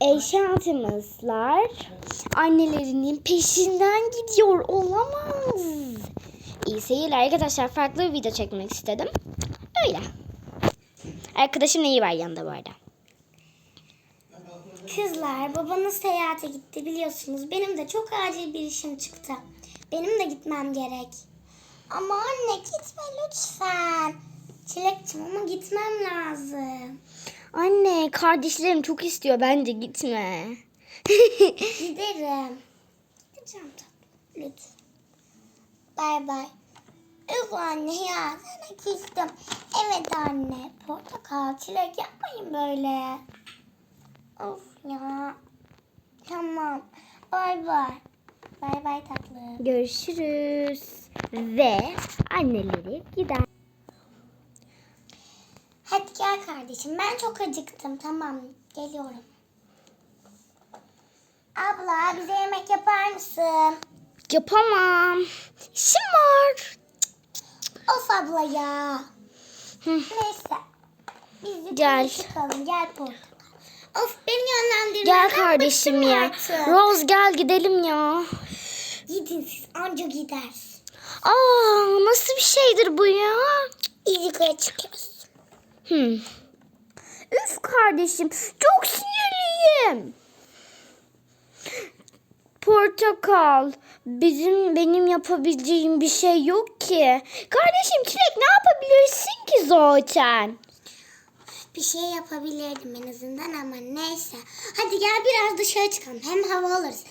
eşantımızlar annelerinin peşinden gidiyor. Olamaz. İyi seyirler arkadaşlar. Farklı bir video çekmek istedim. Öyle. Arkadaşım neyi var yanında bu arada. Kızlar babanız seyahate gitti biliyorsunuz. Benim de çok acil bir işim çıktı. Benim de gitmem gerek. Ama anne gitme lütfen. Çilekçim ama gitmem lazım. Anne kardeşlerim çok istiyor. Bence gitme. Giderim. Gideceğim tatlım. Lütfen. Bay bay. Üf anne ya sana küstüm. Evet anne. Portakal çilek yapmayın böyle. Of ya. Tamam. Bay bay. Bay bay tatlım. Görüşürüz. Ve anneleri gider. Hadi gel kardeşim. Ben çok acıktım. Tamam. Geliyorum. Abla bize yemek yapar mısın? Yapamam. İşim var. Of abla ya. Hı. Neyse. Biz yukarı Gel. çıkalım. Gel portakal. Of beni yönlendirme. Gel kardeşim ya. Rose gel gidelim ya. Gidin siz anca gider. Aa nasıl bir şeydir bu ya? Biz yukarı çıkıyoruz. Hmm. Üf kardeşim çok sinirliyim. Portakal bizim benim yapabileceğim bir şey yok ki. Kardeşim çilek ne yapabilirsin ki zaten? Bir şey yapabilirdim en azından ama neyse. Hadi gel biraz dışarı çıkalım. Hem hava alırız.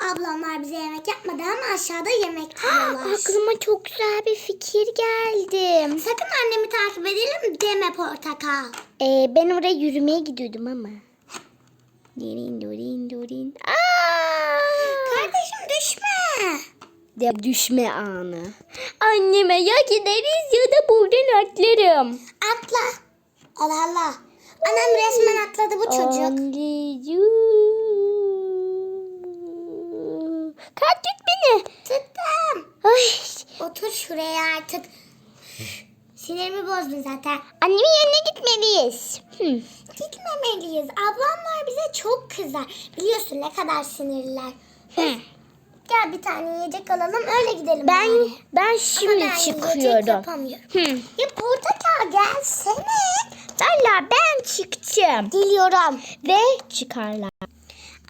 Ablamlar bize yemek yapmadı ama aşağıda yemek yiyorlar. Aklıma çok güzel bir fikir geldi. Sakın annemi takip edelim deme portakal. Ee, ben oraya yürümeye gidiyordum ama. Durin durin durin. Aa! Kardeşim düşme. De düşme anı. Anneme ya gideriz ya da buradan atlarım. Atla. Allah Allah. Annem resmen atladı bu çocuk. Kalk tut beni. Tuttum. Ay. Otur şuraya artık. Sinirimi bozdun zaten. Annemin yanına gitmeliyiz. Hı. Gitmemeliyiz. Ablamlar bize çok kızar. Biliyorsun ne kadar sinirliler. Hı. Gel bir tane yiyecek alalım öyle gidelim. Ben bari. ben Ama şimdi ben yiyecek çıkıyorum. yapamıyorum. Hı. Ya portakal gelsene. Valla ben çıkacağım. Geliyorum. Ve çıkarlar.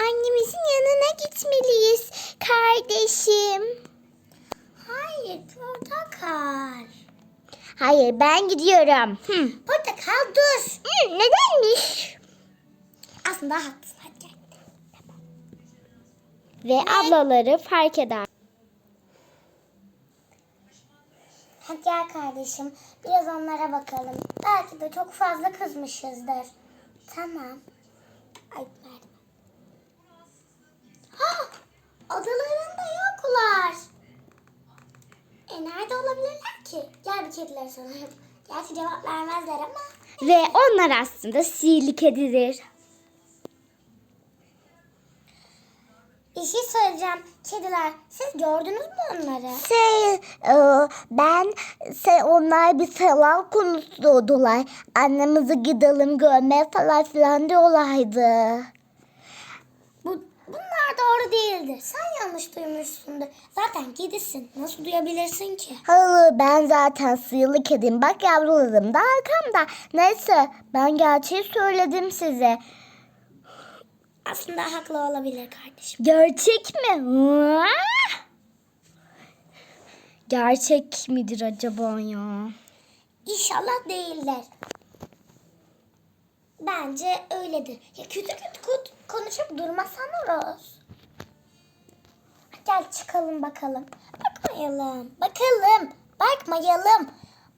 Annemizin yanına gitmeliyiz kardeşim. Hayır portakal. Hayır ben gidiyorum. Hı. Portakal dur. Hı, nedenmiş? Aslında haklısın hadi gel. Ve ablaları fark eder. Hadi gel kardeşim. Biraz onlara bakalım. Belki de çok fazla kızmışızdır. Tamam. Ay verdim. Adalarında yoklar. E nerede olabilirler ki? Gel bir kedilere soralım. Gerçi cevap vermezler ama. Ve onlar aslında sihirli kedidir. Bir şey söyleyeceğim. Kediler siz gördünüz mü onları? Şey, e, ben şey, onlar bir falan konuşuyordular. Annemizi gidelim görmeye falan filan diyorlardı. Doğru değildir. Sen yanlış duymuşsundur. Zaten kedisin. Nasıl duyabilirsin ki? Hayır ben zaten sihirli kedim. Bak yavrularım da arkamda. Neyse ben gerçeği söyledim size. Aslında haklı olabilir kardeşim. Gerçek mi? Gerçek midir acaba ya? İnşallah değiller. Bence öyledir. Ya kötü kötü konuşup durmasana Roz. Gel çıkalım bakalım. Bakmayalım. Bakalım. Bakmayalım.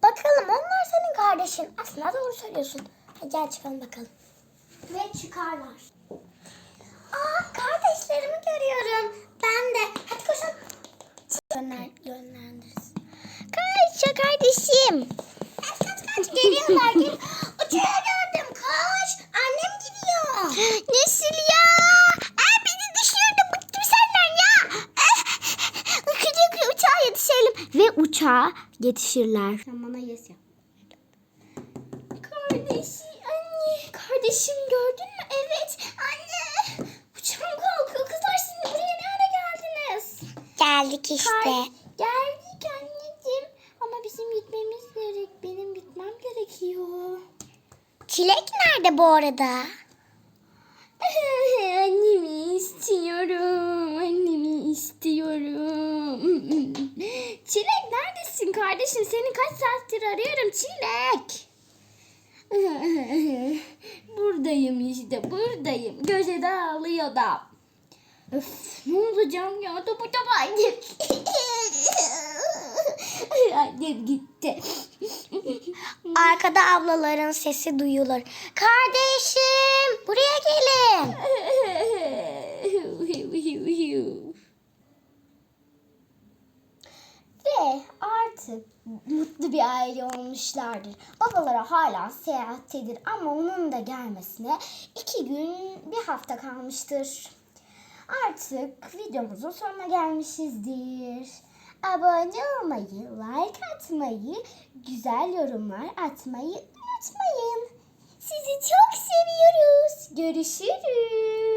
Bakalım onlar senin kardeşin. Aslında doğru söylüyorsun. Hadi gel çıkalım bakalım. Ve çıkarlar. çağa yetişirler. Sen bana yes yap. Kardeşim anne. Kardeşim gördün mü? Evet anne. Uçağım kalkıyor. Kızlar siz buraya ne ara geldiniz? Geldik işte. Kar geldik anneciğim. Ama bizim gitmemiz gerek. Benim gitmem gerekiyor. Çilek nerede bu arada? Çilek neredesin kardeşim? Seni kaç saattir arıyorum Çilek. Buradayım işte buradayım. Köşede ağlıyor da. Öf, ne olacağım ya? Topu topu annem. annem gitti. Arkada ablaların sesi duyulur. Kardeşim buraya gelin. Ve artık mutlu bir aile olmuşlardır. Babaları hala seyahattedir ama onun da gelmesine iki gün bir hafta kalmıştır. Artık videomuzun sonuna gelmişizdir. Abone olmayı, like atmayı, güzel yorumlar atmayı unutmayın. Sizi çok seviyoruz. Görüşürüz.